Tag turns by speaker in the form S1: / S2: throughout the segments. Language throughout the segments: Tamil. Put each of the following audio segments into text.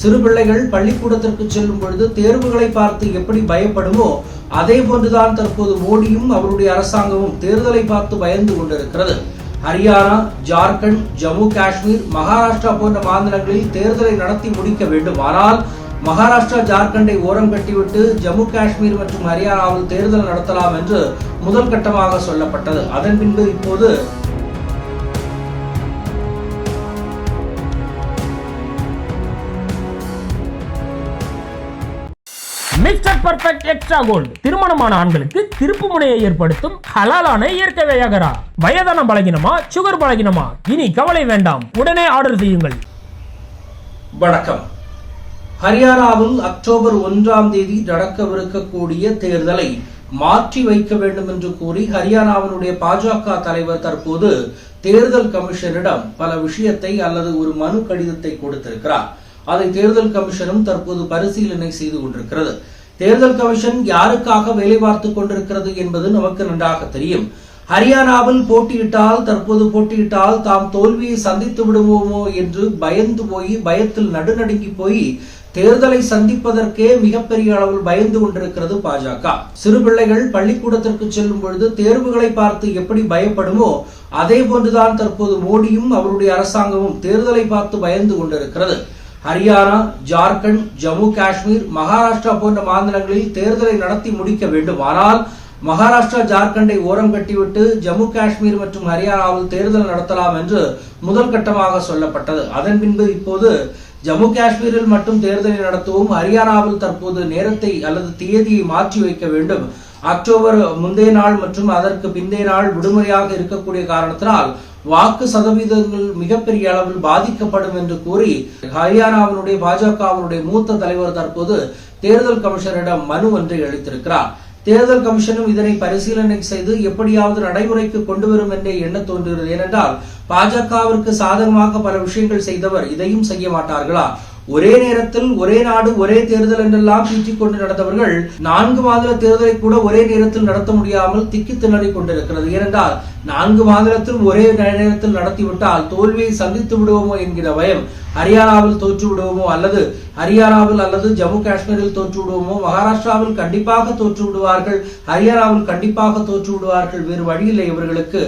S1: சிறு பிள்ளைகள் பள்ளிக்கூடத்திற்கு செல்லும் பொழுது தேர்வுகளை பார்த்து எப்படி பயப்படுமோ அதே போன்றுதான் தற்போது மோடியும் அவருடைய அரசாங்கமும் தேர்தலை பார்த்து பயந்து கொண்டிருக்கிறது. ஹரியானா ஜார்க்கண்ட் ஜம்மு காஷ்மீர் மகாராஷ்டிரா போன்ற மாநிலங்களில் தேர்தலை நடத்தி முடிக்க வேண்டும். ஆனால் மகாராஷ்டிரா ஜார்க்கண்டை ஓரம் கட்டிவிட்டு ஜம்மு காஷ்மீர் மற்றும் ஹரியானாவில் தேர்தல் நடத்தலாம் என்று முதல் கட்டமாக சொல்லப்பட்டது. அதன் பின்பு இப்போது
S2: மிஸ்டர் பர்ஃபெக்ட் எக்ஸ்ட்ரா கோல்டு திருமணமான ஆண்களுக்கு திருப்பு முனையை ஏற்படுத்தும் ஹலாலான இயற்கை வியாகரா. வயதான பலகினமா சுகர் பலகினமா? இனி கவலை வேண்டாம். உடனே ஆர்டர் செய்யுங்கள்.
S1: வணக்கம். ஹரியானாவில் அக்டோபர் ஒன்றாம் தேதி நடக்கவிருக்கக்கூடிய தேர்தலை மாற்றி வைக்க வேண்டும் என்று கூறி ஹரியானாவினுடைய பாஜக தலைவர் தற்போது தேர்தல் கமிஷனிடம் பல விஷயத்தை அல்லது ஒரு மனு கடிதத்தை கொடுத்திருக்கிறார். அதை தேர்தல் கமிஷனும் தற்போது பரிசீலனை செய்து கொண்டிருக்கிறது. தேர்தல் கமிஷன் யாருக்காக வேலை பார்த்துக் கொண்டிருக்கிறது என்பது நமக்கு நன்றாக தெரியும். ஹரியானாவில் போட்டியிட்டால் தற்போது போட்டியிட்டால் தாம் தோல்வியை சந்தித்து விடுவோமோ என்று பயந்து போய் பயத்தில் நடுநடுங்கி போய் தேர்தலை சந்திப்பதற்கே மிகப்பெரிய அளவில் பயந்து கொண்டிருக்கிறது பாஜக. சிறு பிள்ளைகள் பள்ளிக்கூடத்திற்கு செல்லும் பொழுது தேர்வுகளை பார்த்து எப்படி பயப்படுமோ அதே போன்றுதான் தற்போது மோடியும் அவருடைய அரசாங்கமும் தேர்தலை பார்த்து பயந்து கொண்டிருக்கிறது. ஹரியானா ஜார்க்கண்ட் ஜம்மு காஷ்மீர் மகாராஷ்டிரா போன்ற மாநிலங்களில் தேர்தலை நடத்தி முடிக்க வேண்டும் ஆனால் மகாராஷ்டிரா ஜார்க்கண்டை ஓரம் கட்டிவிட்டு ஜம்மு காஷ்மீர் மற்றும் ஹரியானாவில் தேர்தல் நடத்தலாம் என்று முதல் கட்டமாக சொல்லப்பட்டது. அதன் பின்பு இப்போது ஜம்மு காஷ்மீரில் மட்டும் தேர்தலை நடத்தவும் ஹரியானாவில் தற்போது நேரத்தை அல்லது தேதியை மாற்றி வைக்க வேண்டும். அக்டோபர் முந்தைய நாள் மற்றும் அதற்கு பிந்தைய நாள் விடுமுறையாக இருக்கக்கூடிய காரணத்தினால் வாக்கு சதவீதங்கள் மிகப்பெரிய அளவில் பாதிக்கப்படும் என்று கூறி ஹரியானாவினுடைய பாஜகவினுடைய மூத்த தலைவர் தற்போது தேர்தல் கமிஷனரிடம் மனு ஒன்றை அளித்திருக்கிறார். தேர்தல் கமிஷனும் இதனை பரிசீலனை செய்து எப்படியாவது நடைமுறைக்கு கொண்டு வரும் என்றே எண்ண தோன்றுகிறது. ஏனென்றால் பாஜகவிற்கு சாதகமாக பல விஷயங்கள் செய்தவர் இதையும் செய்ய மாட்டார்களா? ஒரே நேரத்தில் ஒரே நாடு ஒரே தேர்தல் என்றெல்லாம் பீச்சிக் கொண்டு நடந்தவர்கள் நான்கு மாநில தேர்தலை கூட ஒரே நேரத்தில் நடத்த முடியாமல் திக்கி திணறி கொண்டிருக்கிறது. ஏனென்றால் நான்கு மாநிலத்தில் ஒரே நேரத்தில் நடத்திவிட்டால் தோல்வியை சந்தித்து விடுவோமோ என்கிற பயம் ஹரியானாவில் தோற்று விடுவோமோ அல்லது ஹரியானாவில் அல்லது ஜம்மு காஷ்மீரில் தோற்று விடுவோமோ மகாராஷ்டிராவில் கண்டிப்பாக தோற்று விடுவார்கள் ஹரியானாவில் கண்டிப்பாக தோற்று விடுவார்கள் வேறு வழியில்லை இவர்களுக்கு.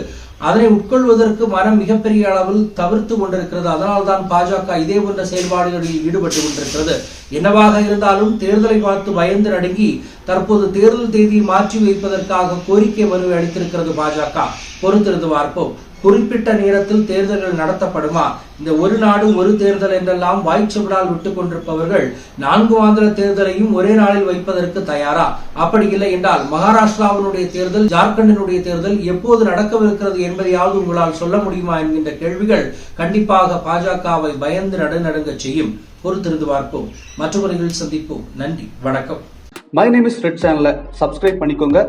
S1: அதனை உட்கொள்வதற்கு மனம் மிகப்பெரிய அளவில் தவிர்த்து கொண்டிருக்கிறது. அதனால்தான் பாஜக இதே போன்ற செயல்பாடுகளில் ஈடுபட்டு கொண்டிருக்கிறது. என்னவாக இருந்தாலும் தேர்தலை பார்த்து பயந்து நடுங்கி தற்போது தேர்தல் தேதியை மாற்றி வைப்பதற்காக கோரிக்கை மனுவை அளித்திருக்கிறது பாஜக. பொறுத்திருந்து பார்ப்போம். குறிப்பிட்ட நேரத்தில் தேர்தல்கள் நடத்தப்படுமா? இந்த ஒரு நாடும் ஒரு தேர்தல் என்றெல்லாம் வாய்ச்சவிடால் விட்டுக் கொண்டிருப்பவர்கள் நான்கு ஆந்திர தேர்தலையும் ஒரே நாளில் வைப்பதற்கு தயாரா? அப்படி இல்லை என்றால் மகாராஷ்டிராவினுடைய தேர்தல் ஜார்க்கண்டினுடைய தேர்தல் எப்போது நடக்கவிருக்கிறது என்பதையாவது உங்களால் சொல்ல முடியுமா என்கின்ற கேள்விகள் கண்டிப்பாக பாஜகவை பயந்து நடுநடுங்க செய்யும். பொறுத்திருந்து பார்ப்போம். மற்றவர்கள் சந்திப்போம். நன்றி. வணக்கம்.
S3: மை நேம் இஸ் ரெட் சேனலை சப்ஸ்கிரைப் பண்ணிக்கோங்க.